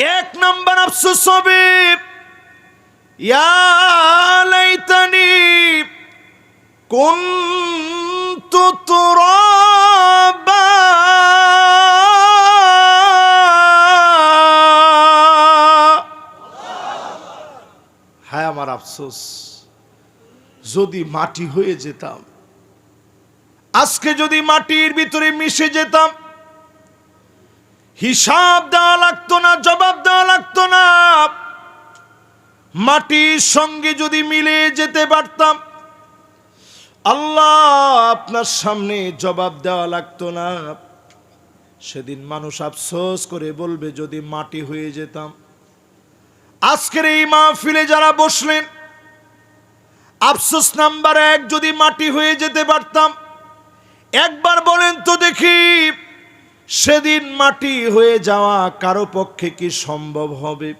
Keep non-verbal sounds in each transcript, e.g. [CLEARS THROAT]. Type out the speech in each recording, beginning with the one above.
এক নম্বর আফসোস হবে। ইয়া লাইতানি, কুনতু তুরাবা। হায় আমার আফসোস, যদি মাটি হয়ে যেতাম, আজকে যদি মাটির ভিতরে মিশে যেতাম হিসাব দেওয়া লাগতো না, জবাব দেওয়া লাগতো না। মাটির সঙ্গে যদি মিলে যেতে পারতাম, আল্লাহ আপনার সামনে জবাব দেওয়া লাগতো না। সেদিন মানুষ আফসোস করে বলবে, যদি মাটি হয়ে যেতাম। আজকের এই মাহফিলে যারা বসলেন, আফসোস নাম্বার এক, যদি মাটি হয়ে যেতে পারতাম, একবার বলেন তো দেখি। সেদিন মাটি হয়ে যাওয়া কারও পক্ষে কি সম্ভব হবে?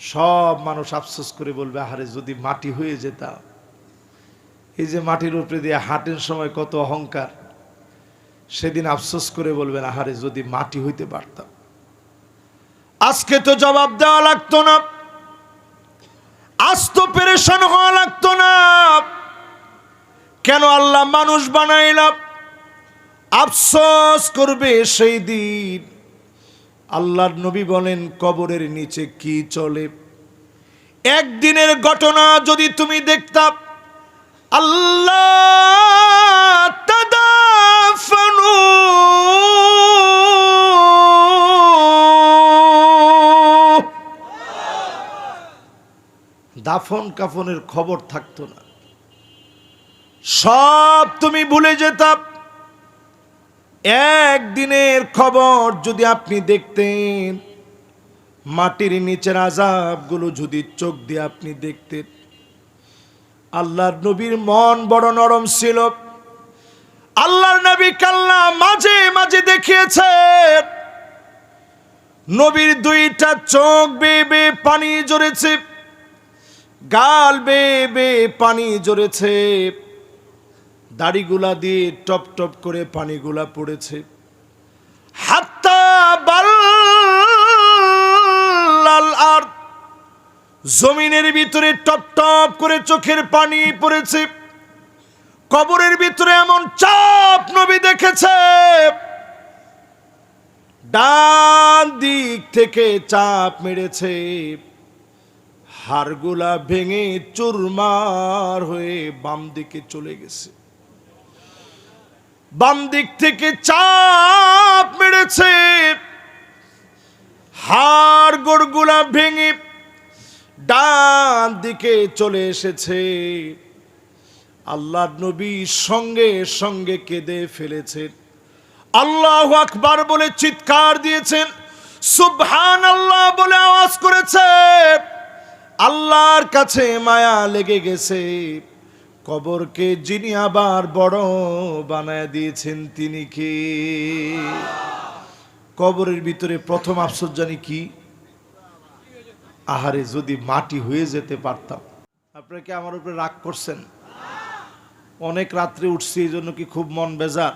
সব মানুষ আফসোস করে বলবে, আহারে, যদি মাটি হয়ে যেতাম। এই যে মাটির উপরে দিয়ে হাঁটের সময় কত অহংকার। সেদিন আফসোস করে বলবেন, আহারে, যদি মাটি হইতে পারতাম। আজকে তো জবাব দেওয়া লাগতো না। আজ তো পেরেশান হওয়া লাগতো না। কেন আল্লাহ মানুষ বানাইলাম? আফসোস করবে সেই দিন। আল্লাহর নবী বলেন, কবরের নিচে কি চলে? একদিনের ঘটনা যদি তুমি দেখতাম আল্লাহ দাফন কাফনের খবর থাকতো না। সব তুমি ভুলে যেতাম। একদিনের খবর যদি আপনি দেখতেন, মাটির নিচের আজাবগুলো যদি চোখ দিয়ে আপনি দেখতেন, আল্লাহর নবীর মন বড় নরম ছিল। আল্লাহর নবী কাল্লা মাঝে মাঝে দেখিয়েছে নবীর দুইটা চোখ বেয়ে পানি জড়েছে গাল বেয়ে পানি জড়েছে দাড়িগুলা দিয়ে টপ টপ করে পানিগুলা পড়েছে। হাত্তা বাল্লাল আর জমিনের ভিতরে টপ টপ করে চোখের পানি পড়েছে। কবরের ভিতরে এমন চাপ নবী দেখেছে। ডান দিক থেকে চাপ মেরেছে। হাড়গুলা ভেঙে চুরমার হয়ে বাম দিকে চলে গেছে। বাম দিক থেকে চাপ মেরেছে। হাড় গোড়গুলা ভেঙে ডান দিকে চলে এসেছে। আল্লাহ নবী সঙ্গে সঙ্গে কেঁদে ফেলেছেন আল্লাহ আকবার বলে চিৎকার দিয়েছেন। সুবহান আল্লাহ বলে আওয়াজ করেছে। আল্লাহর কাছে মায়া লেগে গেছে। কবরকে যিনি আবার বড় বানায় দিয়েছেন, তিনি কে? কবরের ভিতরে প্রথম আফসোস জানি কি? আহারে, যদি মাটি হয়ে যেতে পারতাম। আপনারা কি আমার উপরে রাগ করছেন? অনেক রাত্রে উঠছি, এই জন্য কি খুব মন বেজার।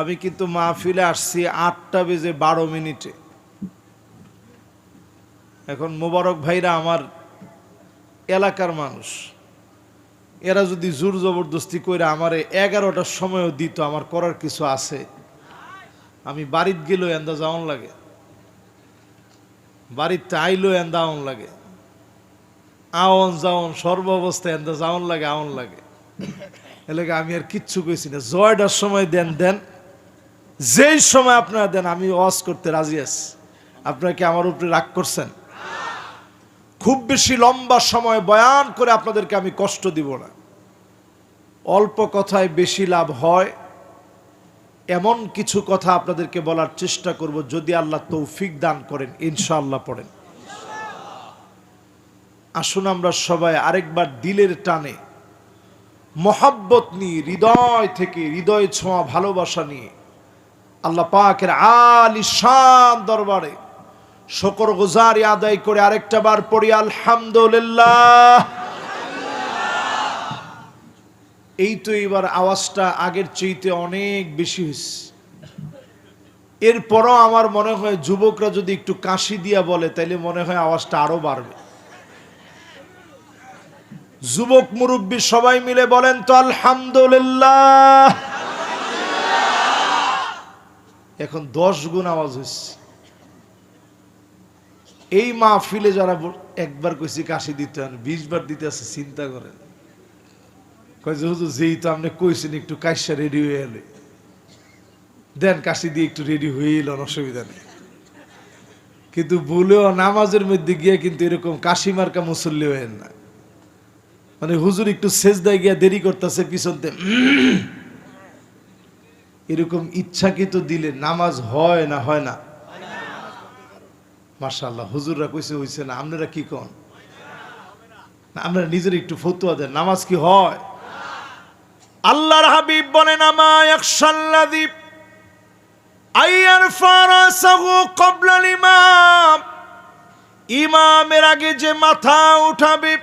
আমি কিন্তু মাহফিলে আসছি আটটা বেজে বারো মিনিটে। এখন মোবারক ভাইরা আমার এলাকার মানুষ। এরা যদি জোর জবরদস্তি করে আমারে এগারোটার সময়ও দিত, আমার করার কিছু আছে? আমি বাড়িত গেলেও এন্দা যাওন লাগে। বাড়িতে আইলেও এন্দা আউন লাগে। আওন যাওন, সর্ব অবস্থায় এন্দা যাওন লাগে আউন লাগে। এলাকা আমি আর কিচ্ছু কইছি না। জয়টার সময় দেন দেন। যেই সময় আপনারা দেন, আমি ওয়াজ করতে রাজি আছি। আপনারা কি আমার উপরে রাগ করছেন? খুব বেশি লম্বা সময় বয়ান করে আপনাদেরকে আমি কষ্ট দিব না। অল্প কথায় বেশি লাভ হয়, এমন কিছু কথা আপনাদেরকে বলার চেষ্টা করব যদি আল্লাহ তৌফিক দান করেন, ইনশাআল্লাহ পড়েন। আসুন আমরা সবাই আরেকবার দিলের টানে মহাব্বত নিয়ে, হৃদয় থেকে হৃদয় ছোঁয়া ভালোবাসা নিয়ে, আল্লাহ পাকের আলি শান দরবারে শকর গুজারি আদায় করে আরেকটা বার পড়ি, আলহামদুলিল্লাহ। এই তো এবার আওয়াজটা আগের চেয়েতে অনেক বেশি হয়েছে এরপরও আমার মনে হয় যুবকরা যদি একটু কাশি দিয়া বলে, তাইলে মনে হয় আওয়াজটা আরও বাড়বে। যুবক মুরব্বী সবাই মিলে বলেন তো, আলহামদুলিল্লাহ। এখন দশ গুণ আওয়াজ হচ্ছে এই মাহফিলে যারা একবার কইছি কাশি দিতে হন বিশ বার দিতে আছে, চিন্তা করেন। হুজুর, যেই তো আপনি কইছেন একটু কাশা রেডি হয়ে এলে। দেন, কাশি দিয়ে একটু রেডি হয়ে এলেন, অসুবিধা নেই। কিন্তু বলেও নামাজের মধ্যে গিয়ে কিন্তু এরকম কাশি মার্কা মুসল্লি হয়েন না। মানে হুজুর একটু সেজদায় গিয়া দেরি করতেছে পিছনতে [CLEARS THROAT] এরকম ইচ্ছা ইচ্ছাকৃত দিলে নামাজ হয় না হয় না। মার্শাল্লাহ হুজুররা কইছে হইছে না আপনারা কি কন? আপনারা নিজের একটু ফতুয়া দেন, নামাজ কি হয়? আল্লাহর হাবিব বলেন আমায় আমা ইয়াকশাল্লাযী আইয়ার ফারাসাহু ক্বাবলাল ইমাম ইমামের আগে যে মাথা উঠাবে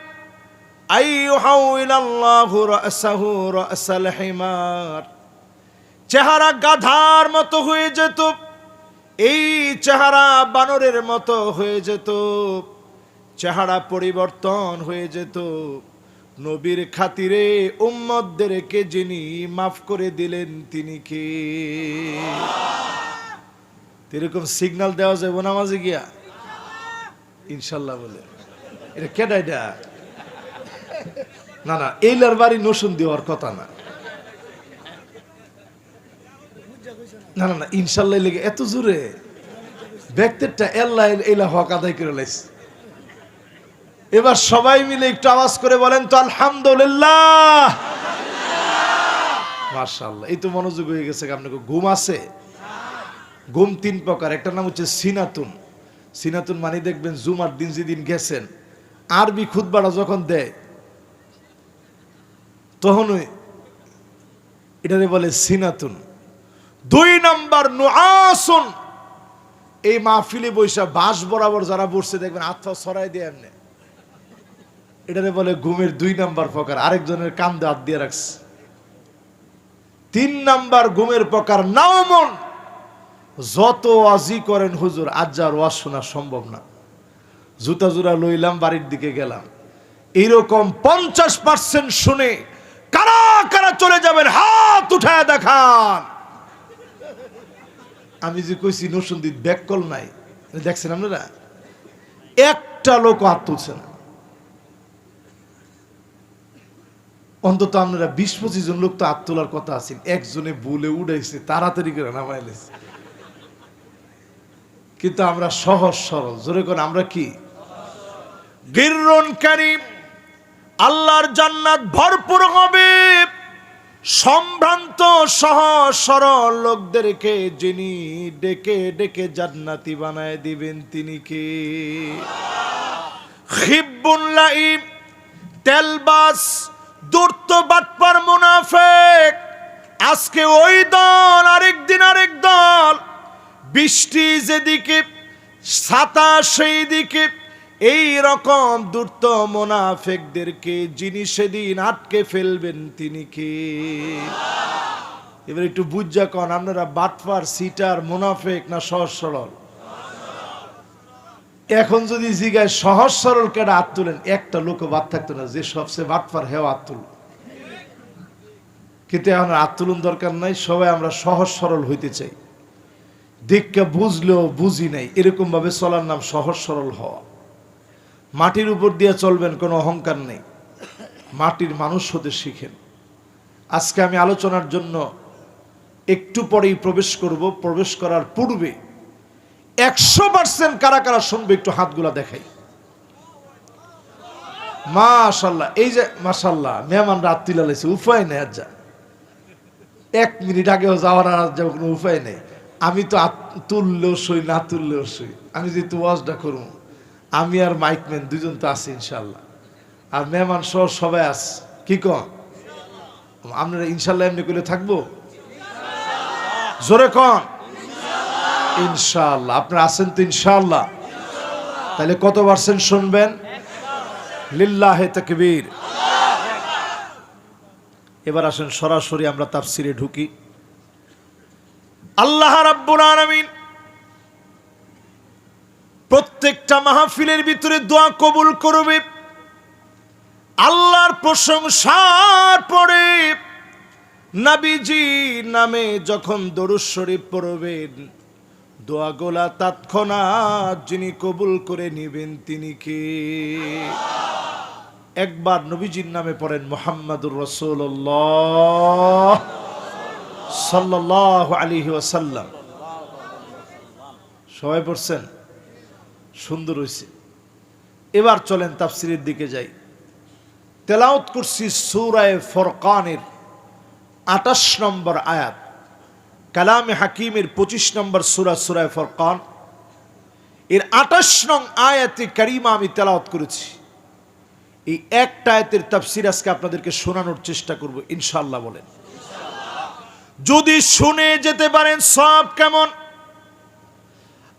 চেহারা গাধার মতো হয়ে যেত। এই চেহারা বানরের মতো হয়ে যেত, চেহারা পরিবর্তন হয়ে যেত। নবীর খাতিরে উম্মতদেরকে যিনি মাফ করে দিলেন, তিনি কে? এরকম সিগন্যাল দেওয়া যাবে নামাজে গিয়া? ইনশাল্লাহ বলে। এটা কেডা এটা? না না, এইলার বাড়ি নসুন দেওয়ার কথা না। না না না, ইনশাল্লাহ লেগে এত জোরে ব্যক্তিরটা এল্লা এলা হক আদায় করে লাইছে। এবার সবাই মিলে একটু আওয়াজ করে বলেন তো, আলহামদুলিল্লাহ। মার্শাল্লাহ এই তো মনোযোগ হয়ে গেছে আপনাকে ঘুম আছে? ঘুম তিন প্রকার একটা নাম হচ্ছে সিনাতুন। সিনাতুন মানে দেখবেন জুমার দিন যেদিন গেছেন, আরবি খুদবাটা যখন দেয় তখন এটারে বলে সিনাতুন। দুই নাম্বার নুআসুন। এই মাহফিলে বৈশা বাঁশ বরাবর যারা বসছে, দেখবেন আত্মা ছড়াই দিয়ে এমনি। এটারে বলে ঘুমের দুই নাম্বার প্রকার, আরেকজনের কান্দে হাত দিয়ে রাখছে। তিন নাম্বার ঘুমের প্রকার নাওমন। যত ওয়াজি করেন হুজুর, আজ যার ওয়াজ শোনা সম্ভব না। জুতা জুরা লইলাম, বাড়ির দিকে গেলাম। এইরকম পঞ্চাশ পার্সেন্ট শুনে কারা কারা চলে যাবেন, হাত উঠায় দেখান। আমি যে কইছি নসুন্দিত ব্যাককল নাই। দেখছেন আপনারা? একটা লোক হাত তুলছে না। অন্তত আপনারা বিশ পঁচিশ জন লোক তো হাত তোলার কথা আছেন একজনে বলে উড়াইছে, তাড়াতাড়ি করে নামাইলেছে কিন্তু আমরা সহজ সরল। জোরে করে আমরা কি? গিররন কারিম, আল্লাহর জান্নাত ভরপুর হবে। সম্ভ্রান্ত সহ সরল লোকদেরকে যিনি ডেকে ডেকে জান্নাতি বানায় দিবেন, তিনি কে? খিব্বুল্লাহিম তেলবাস, দূর্ত বাটপার মুনাফেক। আজকে ওই দল, আরেক দিন আরেক দল, বৃষ্টি যেদিকে ছাতা সেই দিকে এই রকম দূর্ত মোনাফেকদেরকে যিনি সেদিন আটকে ফেলবেন, তিনি কে? এবার একটু বুঝা কন, আপনারা বাটপার সিটার, মোনাফেক না সহজ সরল? এখন যদি জিগায় সহজ সরল কেডা হাত তুলেন? একটা লোক বাদ থাকতো না, যে সবচেয়ে বাটপার হেও হাত তুল কিন্তু এখন আর হাত তুলুন দরকার নাই, সবাই আমরা সহজ সরল হইতে চাই। দেখকে বুঝলেও বুঝি নাই এরকম ভাবে চলার নাম সহজ সরল হওয়া। মাটির উপর দিয়ে চলবেন, কোনো অহংকার নেই। মাটির মানুষ হতে শিখেন। আজকে আমি আলোচনার জন্য একটু পরেই প্রবেশ করব। প্রবেশ করার পূর্বে একশো পার্সেন্ট কারা কারা শুনবে একটু হাতগুলা দেখাই। মাশাল্লাহ, এই যে মাশাল্লাহ, মেহমান রাত তুলে লাইছে উপায় নেই আর যা এক মিনিট আগেও যাওয়ার আর যাওয়ার কোনো উপায় নেই। আমি তো তুললেও সই, না তুললেও সই। আমি যেহেতু ওয়াজটা করব আমি আর মাইকম্যান দুজন তো আছি ইনশাল্লাহ আর মেহমান সহ সবাই আস। কি কন আপনারা ইনশাল্লাহ এমনি করে থাকব? জোরে কন। ইনশাল্লাহ আপনারা আছেন তো ইনশাআল্লাহ। তাহলে কত পার্সেন্ট শুনবেন? লিল্লাহে তাকবীর। এবার আসেন, সরাসরি আমরা তাফসিরে ঢুকি। আল্লাহ রাব্বুল আলামিন প্রত্যেকটা মাহফিলের ভিতরে দোয়া কবুল করবে। আল্লাহর প্রশংসার পরে নাবিজি নামে যখন দরুদ শরীফ পড়বেন, দোয়াগোলা তৎক্ষণাৎ যিনি কবুল করে নেবেন তিনি কে? একবার নবীজির নামে পড়েন মোহাম্মদুর রসুল্লাহ সাল্লাহ আলিহি ওয়াসাল্লাম। সবাই পড়ছেন? সুন্দর হয়েছে এবার চলেন তাফসিরের দিকে যাই। তেলাউত করছি সৌরায় ফরকানের আটাশ নম্বর আয়াত। কালামে হাকিমের পঁচিশ নম্বর সুরা, সুরায় ফরকান। এর আটাশ নং আয়াতে কারিমা আমি তেলাওত করেছি। এই একটা আয়াতের তাফসির আজকে আপনাদেরকে শোনানোর চেষ্টা করব ইনশাল্লাহ বলেন। যদি শুনে যেতে পারেন সব কেমন?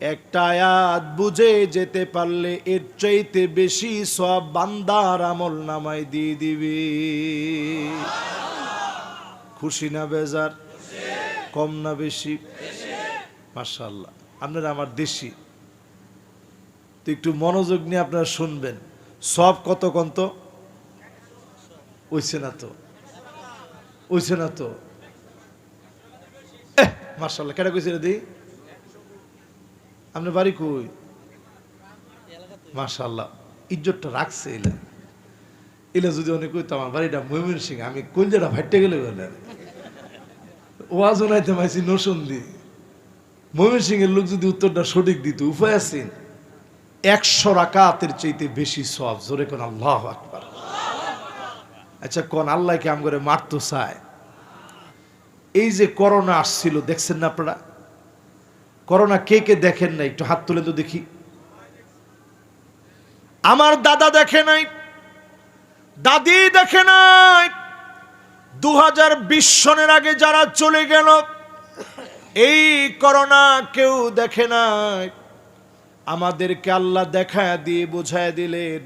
একটা আয়াত বুঝে যেতে পারলে এর চাইতে বেশি সব বান্দার আমল নামায় দিয়ে দিবে। খুশি না বেজার? কম না বেশি? মাশাল্লাহ আপনারা আমার দেশি। তো একটু মনোযোগ নিয়ে আপনারা শুনবেন। সব কত কন্ত? ওইছে না তো। ওইছে না তো। মার্শাল্লাহ কেটা কইছে রে দি? আপনার বাড়ি কই? মার্শাল্লাহ ইজ্জতটা রাখছে এলা। এলা যদি অনেক কইতো, আমার বাড়িটা ময়মন সিং আমি কলজাটা ফাইটে গেলে বলে ওয়াজ ওনাইতে পাইছি নসন্দি ময়মন সিং এর লোক যদি উত্তরটা সঠিক দিত, উপায় আছেন একশো রাকাতের চাইতে বেশি সব জোরে কোন আল্লাহ আকবার। আচ্ছা কোন আল্লাহকে আম করে মারতো চায়? এই যে করোনা আসছিল, দেখছেন না আপনারা? করোনা কে কে দেখেন নাই? একটু হাত তুলে তো দেখি। আমার দাদা দেখে নাই, দাদি দেখে নাই। দু হাজার বিশ সনের আগে যারা চলে গেল, এই করোনা কেউ দেখে নাই। আমাদেরকে আল্লাহ দেখা দিয়ে বোঝায় দিলেন,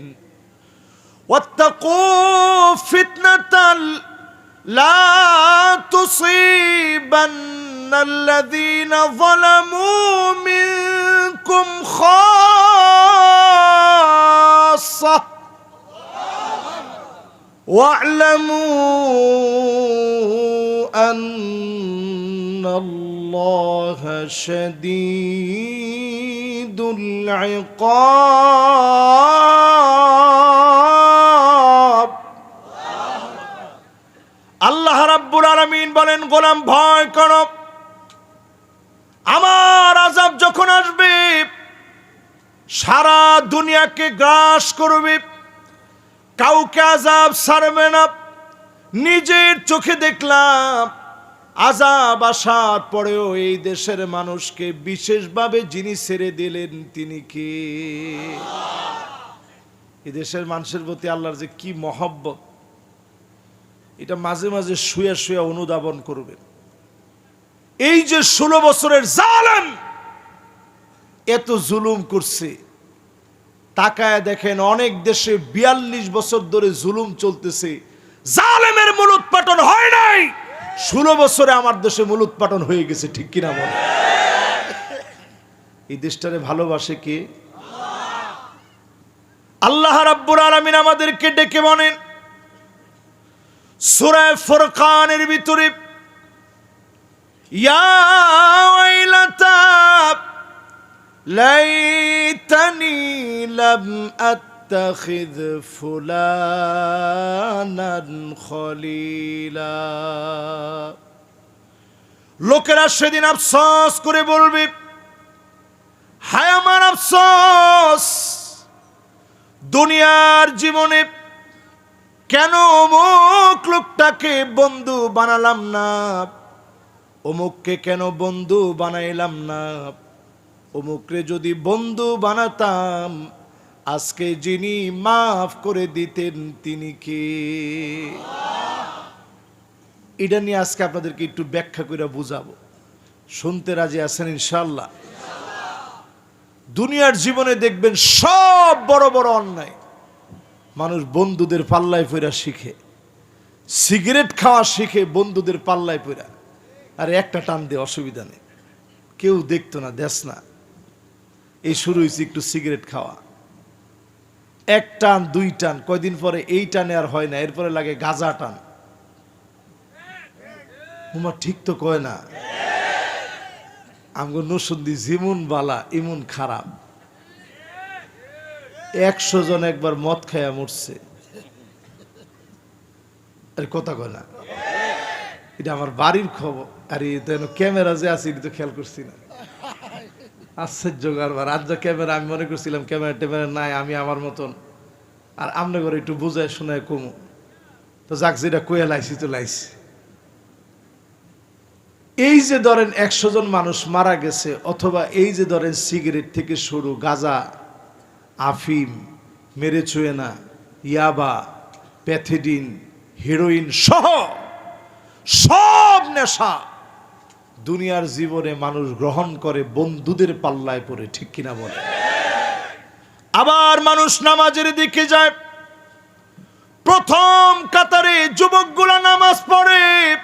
ওয়াত্তাকু ফিতনাতাল লা তুসিবান تصيبن الذين ظلموا منكم خاصة واعلموا أن الله شديد العقاب আল্লাহ রাব্বুল আলামিন বলেন গোলাম ভয় করো আমার আজাব যখন আসবে, সারা দুনিয়াকে গ্রাস করবে, কাউকে আজাব ছাড়বে না। নিজের চোখে দেখলাম আজাব আসার পরেও এই দেশের মানুষকে বিশেষভাবে যিনি ছেড়ে দিলেন তিনি কে? এই দেশের মানুষের প্রতি আল্লাহর যে কি মহব্বত, এটা মাঝে মাঝে শুয়ে শুয়ে অনুধাবন করবে এই যে ষোলো বছরের জালেম, এত জুলুম করছে। তাকায় দেখেন অনেক দেশে বিয়াল্লিশ বছর ধরে জুলুম চলতেছে। জালেমের মূল উৎপাটন হয় নাই। ষোলো বছরে আমার দেশে মূল উৎপাটন হয়ে গেছে, ঠিক কিনা বলে এই দেশটারে ভালোবাসে কে? আল্লাহ রাব্বুর আলামিন আমাদেরকে ডেকে বলেন, সূরা ফুরকানের ভিতরে লাইতানি লাম আত্তাখিয ফুলানান খলিলা লোকেরা সেদিন আফসোস করে বলবে, হায় আমার আফসোস, দুনিয়ার জীবনে কেন অমুক লোকটাকে বন্ধু বানালাম না? অমুককে কেন বন্ধু বানাইলাম না? অমুকরে যদি বন্ধু বানাতাম, আজকে যিনি মাফ করে দিতেন তিনি কে? এটা নিয়ে আজকে আপনাদেরকে একটু ব্যাখ্যা করে বুঝাবো। শুনতে রাজি আছেন ইনশাল্লাহ দুনিয়ার জীবনে দেখবেন সব বড় বড় অন্যায়। মানুষ বন্ধুদের পাল্লায় পইরা শিখে। সিগারেট খাওয়া শিখে বন্ধুদের পাল্লায় পইরা। আর একটা টান দিয়ে অসুবিধা নেই। কেউ দেখতো না, দেশ না। এই শুরু হয়েছে একটু সিগারেট খাওয়া। এক টান, দুই টান, কয়দিন পরে এই টানে আর হয় না, এরপরে লাগে গাজা টান। উমা ঠিক তো কয় না। আমগো নসুন্দি যেমন বালা এমন খারাপ। একশো জন একবার মদ খায়া মরছে। আরে কথা কয় না। এটা আমার বাড়ির খবর। আর তো ক্যামেরা যে আছে, এটা তো খেয়াল করছি না। আশ্চর্য কারবার। আজ যা ক্যামেরা, আমি মনে করছিলাম ক্যামেরা ট্যামেরা নাই, আমি আমার মতন। আর আমনে করে একটু বুঝায় শোনায় কমু। তো যাক, যেটা কয়ে লাইছি, তো লাইছি। এই যে ধরেন একশো জন মানুষ মারা গেছে, অথবা এই যে ধরেন সিগারেট থেকে শুরু, গাজা, আফিম, মেরে চুয়েনা ইয়াবা, প্যাথেডিন, হিরোইন সহ সব নেশা। দুনিয়ার জীবনে মানুষ গ্রহণ করে বন্ধুদের পাল্লায় পড়ে, ঠিক কিনা বলে? আবার মানুষ নামাজের দিকে যায়। প্রথম কাতারে যুবকগুলা নামাজ পড়ে।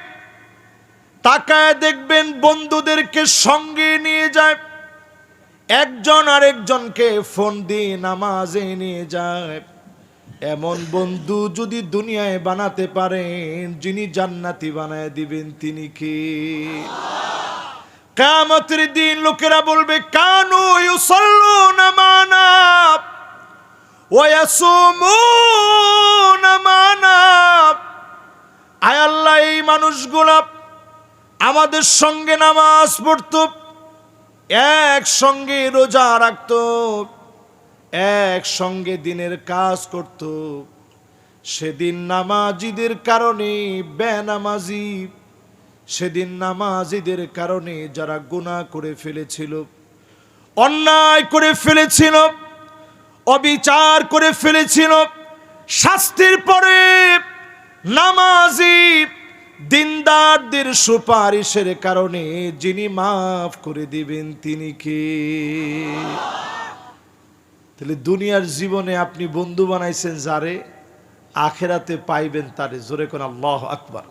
তাকায় দেখবেন বন্ধুদেরকে সঙ্গে নিয়ে যায়। একজন আরেকজনকে ফোন দিয়ে নামাজে নিয়ে যায়। এমন বন্ধু যদি দুনিয়ায় বানাতে পারেন, যিনি জান্নাতি বানায় দিবেন, তিনি কি? কামতের দিন লোকেরা বলবে, কানু ইউসাল্লুনা মানা ওয়া ইয়াসুমুনা মানা। আয় আল্লাহ, এই মানুষগুলা আমাদের সঙ্গে নামাজ পড়ত, একসঙ্গে রোজা রাখত। একসঙ্গে দিনের কাজ করত। সেদিন নামাজিদের কারণে বেনামাজি। সেদিন নামাজিদের কারণে যারা গুনাহ করে ফেলেছিল, অন্যায় করে ফেলেছিল, অবিচার করে ফেলেছিল, শাস্তির পরে নামাজি দিনদারদের সুপারিশের কারণে যিনি মাফ করে দিবেন তিনি কে? তাহলে দুনিয়ার জীবনে আপনি বন্ধু বানাইছেন যারে, আখেরাতে পাইবেন তারে। জোরে কোন আল্লাহ আকবার।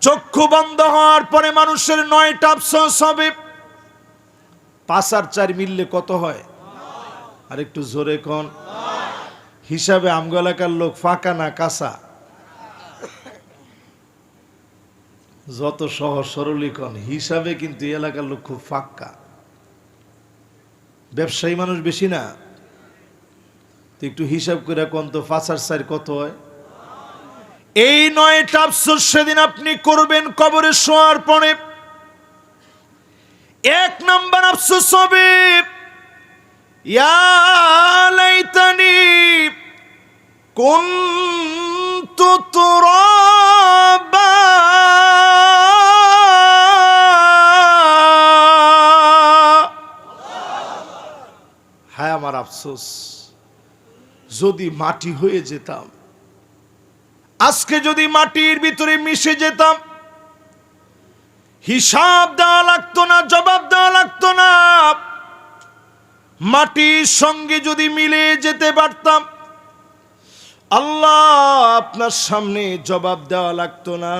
চক্ষু বন্ধ হওয়ার পরে মানুষের নয়টা আফসোস হবে। পাঁচ আর চার মিললে কত হয়? আর একটু জোরে কোন। হিসাবে আমগো এলাকার লোক ফাঁকা না কাঁচা। যত সহজ সরলীকরণ হিসাবে কিন্তু এলাকার লোক খুব ফাক্কা ব্যবসায়ী মানুষ বেশি না। তো একটু হিসাব করে কোন তো ফাঁসার সাইড কত হয়? এই নয়টা আফসোস সেদিন আপনি করবেন কবরে শোয়ার পরে। এক নাম্বার আফসোস হবে, ইয়া লাইতানি, কুনতু তুরাবা আমার আফসোস। যদি মাটি হয়ে যেতাম, আজকে যদি মাটির ভিতরে মিশে যেতাম, হিসাব দেওয়া লাগতো না, জবাব দেওয়া লাগতো না। মাটির সঙ্গে যদি মিলে যেতে পারতাম, আল্লাহ আপনার সামনে জবাব দেওয়া লাগতো না।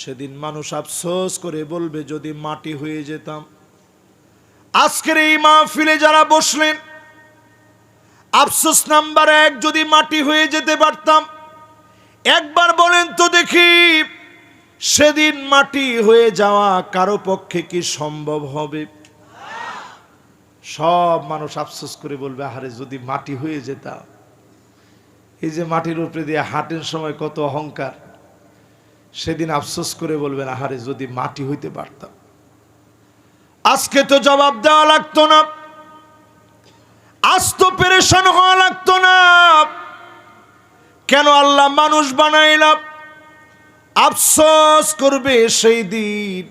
সেদিন মানুষ আফসোস করে বলবে, যদি মাটি হয়ে যেতাম আজকের এই মাহফিলে যারা বসলেন, আফসোস নাম্বার এক, যদি মাটি হয়ে যেতে পারতাম, একবার বলেন তো দেখি, সেদিন মাটি হয়ে যাওয়া কারও পক্ষে কি সম্ভব হবে? সব মানুষ আফসোস করে বলবে, আহারে, যদি মাটি হয়ে যেতাম। এই যে মাটির উপরে দিয়ে হাটের সময় কত অহংকার। সেদিন আফসোস করে বলবেন, আহারে, যদি মাটি হইতে পারতাম। আজকে তো জবাব দেওয়া লাগতো না। আজ তো পেরেশান হওয়া লাগতো না। কেন আল্লাহ মানুষ বানাইলাম আফসোস করবে সেই দিন।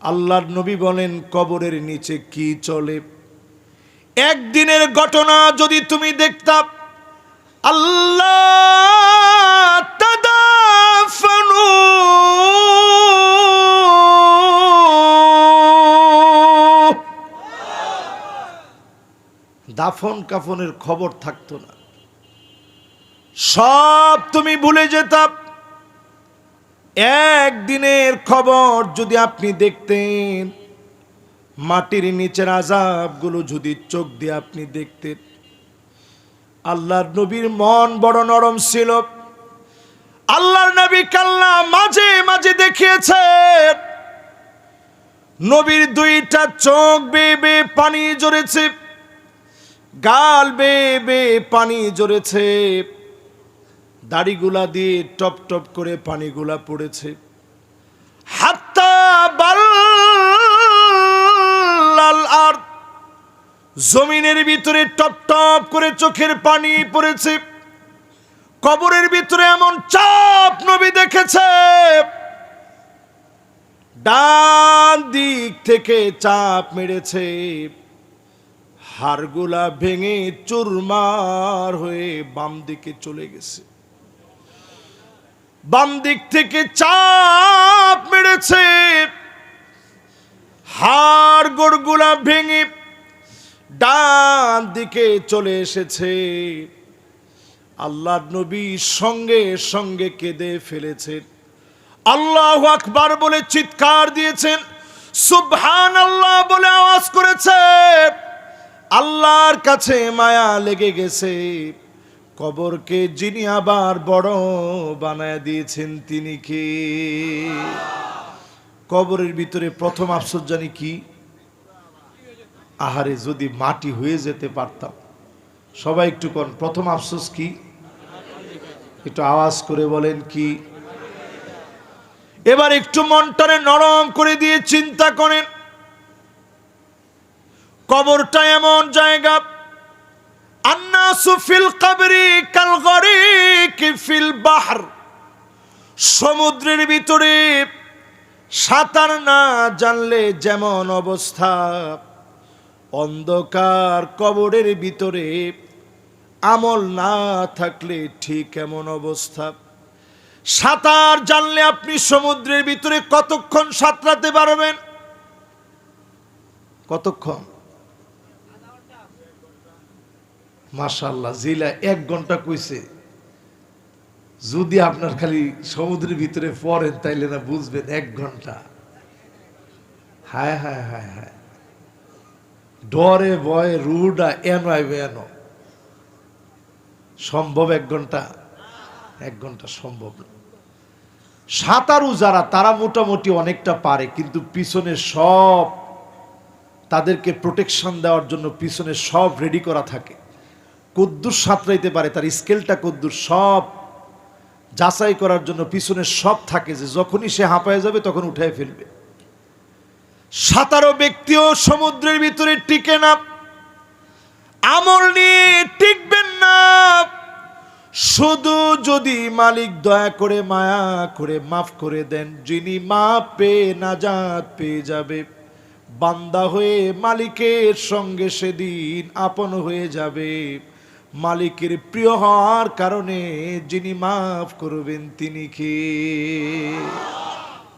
আল্লাহর নবী বলেন, কবরের নিচে কি চলে? একদিনের ঘটনা যদি তুমি দেখতাম আল্লাহ তাদাফানু দাফন কাফনের খবর থাকতো না। সব তুমি ভুলে যেতাম একদিনের খবর যদি আপনি দেখতেন, মাটির নিচের আজাবগুলো যদি চোখ দিয়ে আপনি দেখতেন, আল্লাহর নবীর মন বড় নরম ছিল। আল্লাহর নবী কাল্লা মাঝে মাঝে দেখিয়েছে নবীর দুইটা চোখ বেয়ে বেয়ে পানি জড়েছে গাল বেয়ে বেয়ে পানি জড়েছে দাড়িগুলা দিয়ে টপ টপ করে পানিগুলা পড়েছে। হাত্তা বাল আর জমিনের ভিতরে টপ টপ করে চোখের পানি পড়েছে। কবরের ভিতরে এমন চাপ নবী দেখেছে। ডান দিক থেকে চাপ মেরেছে। হাড়গুলা ভেঙে চুরমার হয়ে বাম দিকে চলে গেছে। বাম দিক থেকে চাপ মেরেছে। হাড় গোড়গুলা ভেঙে ডান দিকে চলে এসেছে। আল্লাহ নবী সঙ্গে সঙ্গে কেঁদে ফেলেছেন আল্লাহ আকবার বলে চিৎকার দিয়েছেন। সুবহান আল্লাহ বলে আওয়াজ করেছে। আল্লাহর কাছে মায়া লেগে গেছে। কবরকে যিনি আবার বড় বানায় দিয়েছেন, তিনি কে? কবরের ভিতরে প্রথম আফসোস জানি কি? আহারে, যদি মাটি হয়ে যেতে পারতাম। সবাই একটু কোন, প্রথম আফসোস কি? একটু আওয়াজ করে বলেন কি? এবার একটু মনটারে নরম করে দিয়ে চিন্তা করেন। কবরটা এমন জায়গা। আন্নাসু ফিল কবরি কাল গরিকি ফিল বাহর। সমুদ্রের ভিতরে সাঁতার না জানলে যেমন অবস্থা। অন্ধকার কবরের ভিতরে আমল না থাকলে ঠিক এমন অবস্থা। সাঁতার জানলে আপনি সমুদ্রের ভিতরে কতক্ষণ সাঁতরাতে পারবেন? কতক্ষণ? মাশাল্লাহ জিলা এক ঘণ্টা কইছে, যদি আপনার খালি সমুদ্রের ভিতরে পড়েন তাইলে না বুঝবেন এক ঘণ্টা। হায় হায় হায় হায়। ডরে, ভয়ে, রুডা, এন এন। সম্ভব এক ঘণ্টা? এক ঘণ্টা সম্ভব না। সাঁতারু যারা, তারা মোটামুটি অনেকটা পারে, কিন্তু পিছনে সব তাদেরকে প্রোটেকশন দেওয়ার জন্য পিছনে সব রেডি করা থাকে। কদ্দুর সাঁতরাইতে পারে, তার স্কেলটা কদ্দুর সব যাচাই করার জন্য পিছনে সব থাকে যে যখনই সে হাঁপায় যাবে তখন উঠায় ফেলবে। সাঁতারো ব্যক্তিও সমুদ্রের ভিতরে টিকে না, আমল নিয়ে টিকবেন না। শুধু যদি মালিক দয়া করে, মায়া করে, মাফ করে দেন, যিনি মাপ পেয়ে নাজাত পেয়ে যাবে, বান্দা হয়ে মালিকের সঙ্গে সেদিন আপন হয়ে যাবে। মালিকের প্রিয় হওয়ার কারণে যিনি মাফ করবেন তিনি কি?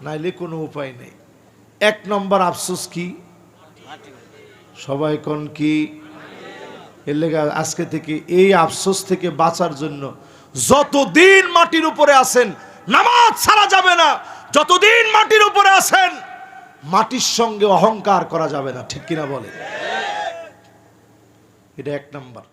নাইলে কোনো উপায় নেই। এক নম্বর আফসোস কি? সবাই কোন কি? এর আজকে থেকে এই আফসোস থেকে বাঁচার জন্য যতদিন মাটির উপরে আছেন, নামাজ ছাড়া যাবে না, যতদিন মাটির উপরে আছেন, মাটির সঙ্গে অহংকার করা যাবে না, ঠিক কিনা বলে? এটা এক নাম্বার।